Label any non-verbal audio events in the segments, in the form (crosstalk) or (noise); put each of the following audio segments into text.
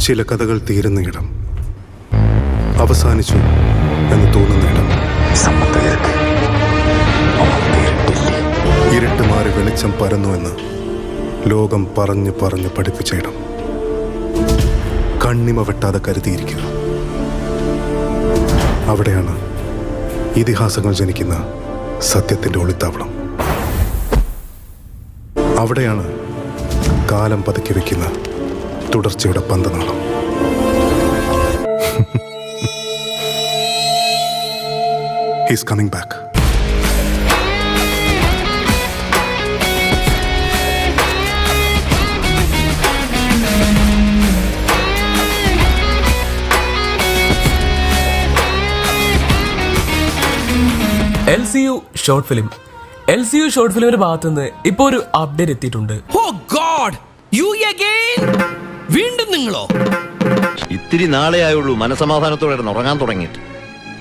ചില കഥകൾ തീരുന്ന ഇടം അവസാനിച്ചു എന്ന് തോന്നുന്ന ഇടം. ഇരട്ട് മാറി വെളിച്ചം പരന്നു എന്ന് ലോകം പറഞ്ഞു പറഞ്ഞ് പഠിപ്പിച്ച ഇടം. കണ്ണിമ വെട്ടാതെ കരുതിയിരിക്കുക. അവിടെയാണ് ഇതിഹാസങ്ങൾ ജനിക്കുന്ന സത്യത്തിന്റെ ഒളിത്താവളം. അവിടെയാണ് കാലം പതുക്കി വെക്കുന്ന തുടർച്ചയുടെ പന്തനാളം. He's coming back L C U short film. L C U short ഫിലിമിന്റെ ഭാഗത്തുനിന്ന് ഇപ്പോ ഒരു അപ്ഡേറ്റ് എത്തിയിട്ടുണ്ട്. ഓ ഗോഡ് യു അഗൈൻ വീണ്ടും നിങ്ങളോ? ഇത്തിരി നാളെ ആയുള്ളൂ. മനസമാധാനത്തോടെ കിടന്ന് ഉറങ്ങാൻ തുടങ്ങിയിട്ട്.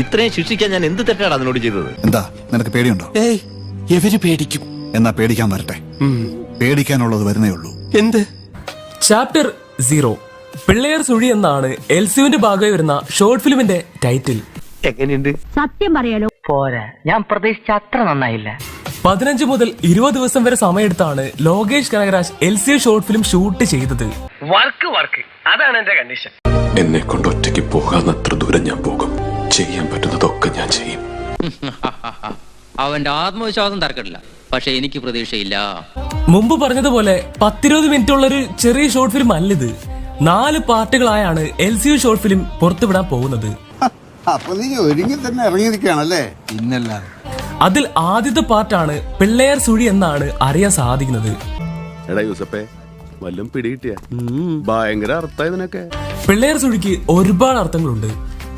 ഇത്രയും ശിക്ഷിക്കാൻ ഞാൻ എന്ത് തെറ്റാണ് അതിനോട് ചെയ്തത്? എന്താ? നിനക്ക് പേടിയുണ്ടോ? ഏയ് എവര് പേടിക്കും? എന്നാ പേടിക്കാൻ വരട്ടെ. പേടിക്കാനുള്ളത് വരുന്നേ ഉള്ളൂ. എന്ത്? ചാപ്റ്റർ സീറോ പിള്ളേർ സുഴി എന്നാണ് എൽ സി ഭാഗമായി വരുന്ന ഷോർട്ട് ഫിലിമിന്റെ ടൈറ്റിൽ എങ്ങനെയുണ്ട്? സത്യം പറയാലോ. പോരാ. ഞാൻ പ്രതീക്ഷിച്ച അത്ര നന്നായില്ല. പതിനഞ്ച് മുതൽ ഇരുപത് ദിവസം വരെ സമയമെടുത്താണ് Lokesh Kanagaraj L C U short film shoot ചെയ്തത്. Work work. അതാണ് എന്റെ കണ്ടീഷൻ എന്നെ കൊണ്ട് ഒറ്റയ്ക്ക് പോകാന്നത്ര ദൂരം ഞാൻ പോകും. ചെയ്യാൻ പറ്റുന്നതൊക്കെ ഞാൻ ചെയ്യും. (laughs) അവന്റെ ആത്മവിശ്വാസം തർക്കമില്ല. പക്ഷെ എനിക്ക് പ്രതീക്ഷയില്ല. മുമ്പ് പറഞ്ഞതുപോലെ പത്തിരുപത് മിനിറ്റ് ഉള്ള ഒരു ചെറിയ ഷോർട്ട് ഫിലിം അല്ലിത് നാല് പാർട്ടുകളായാണ് L C U short film പുറത്തുവിടാൻ പോകുന്നത്. (laughs) അപ്പൊ നീ ഒരുങ്ങി തന്നെ ഇറങ്ങിയിരിക്കുകയാണല്ലേ? അതിൽ ആദ്യത്തെ പാർട്ടാണ് പിള്ളേർ സുഴി എന്നാണ് അറിയാൻ സാധിക്കുന്നത്. എടാ യൂസപ്പേ വല്ലതും പിടികിട്ടിയ. ഭയങ്കര അർത്ഥം ഇതിനൊക്കെ. പിള്ളേർ സുഴിക്ക് ഒരുപാട് അർത്ഥങ്ങളുണ്ട്.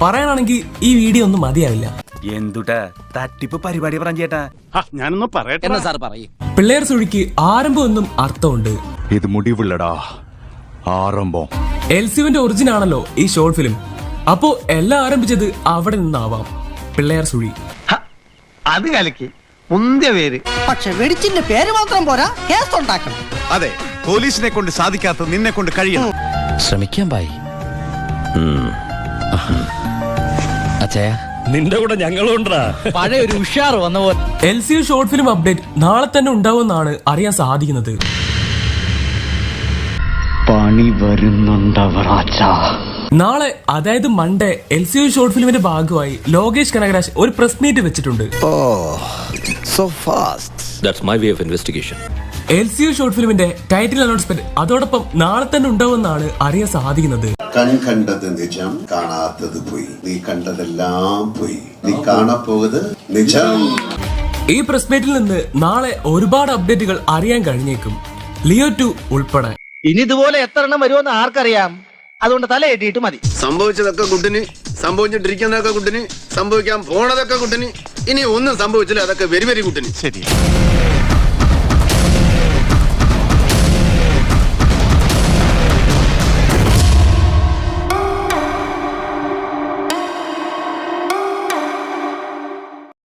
പറയാനാണെങ്കിൽ ഈ വീഡിയോ ഒന്നും മതിയാവില്ല. എന്തുട്ടാ? തട്ടിപ്പ് പരിപാടി പറഞ്ഞേട്ടാ ഞാനൊന്ന് പറയട്ടെ. എന്നാ സാർ പറയും. പിള്ളേർ സുഴിക്ക് ആരംഭം ഒന്നും അർത്ഥമുണ്ട്. ഇത് മുടിവുള്ളടാ. ആരംഭം. എൽ സിവിന്റെ ഒറിജിൻ ആണല്ലോ ഈ ഷോർട്ട് ഫിലിം അപ്പോ എല്ലാം ആരംഭിച്ചത് അവിടെ നിന്നാവാം. പിള്ളേർ സുഴി. അത് കലക്കി. മുന്തിയ പേര് പക്ഷെ വെടിച്ചിന്റെ പേര് മാത്രം പോരാ. കേസ് ഉണ്ടാക്കണം. അതെ. പോലീസിനെ കൊണ്ട് സാധിക്കാത്ത നിന്നെ കൊണ്ട് കഴിയണം. ശ്രമിക്കാൻ പായി അച്ഛയ നിന്റെ കൂടെ ഞങ്ങളും ഉണ്ടാ പഴയ ഒരു ഉഷാർ വന്ന പോലെ. L C short film update നാളെ തന്നെ ഉണ്ടാവുമെന്നാണ് അറിയാൻ സാധിക്കുന്നത്. പണി വരുന്നുണ്ടവറാച്ച നാളെ അതായത് Monday L C U short ഫിലിമിന്റെ ഭാഗമായി ലോകേഷ് കനകരാജ് ഒരു പ്രസ് മീറ്റ് വെച്ചിട്ടുണ്ട്. So fast that's my way of investigation L C U short ഫിലിമിന്റെ title announcement അതോടൊപ്പം നാളെ തന്നെ ഉണ്ടാവുമെന്നാണ് അറിയാൻ സാധിക്കുന്നത്. കൺകണ്ടത് നിജം കാണാത്തത് പോയി. നീ കണ്ടതെല്ലാം പോയി. നീ കാണപ്പോയത് നിജം. ഈ പ്രസ് മീറ്റിൽ നിന്ന് നാളെ ഒരുപാട് അപ്ഡേറ്റുകൾ അറിയാൻ കഴിഞ്ഞേക്കും. ലിയോ ടു ഉൾപ്പെടെ. ഇനി ഇതുപോലെ എത്ര എണ്ണം വരുമെന്ന് ആർക്കറിയാം? അതുകൊണ്ട് തല കെട്ടിയിട്ട് മതി. സംഭവിച്ചതൊക്കെ കുട്ടിന് സംഭവിച്ചിട്ടിരിക്കുന്നതൊക്കെ കുട്ടിന് സംഭവിക്കാൻ പോണതൊക്കെ കുട്ടിന് ഇനി ഒന്നും സംഭവിച്ചില്ല. അതൊക്കെ വെരി വെരി കുട്ടിന്. ശരി.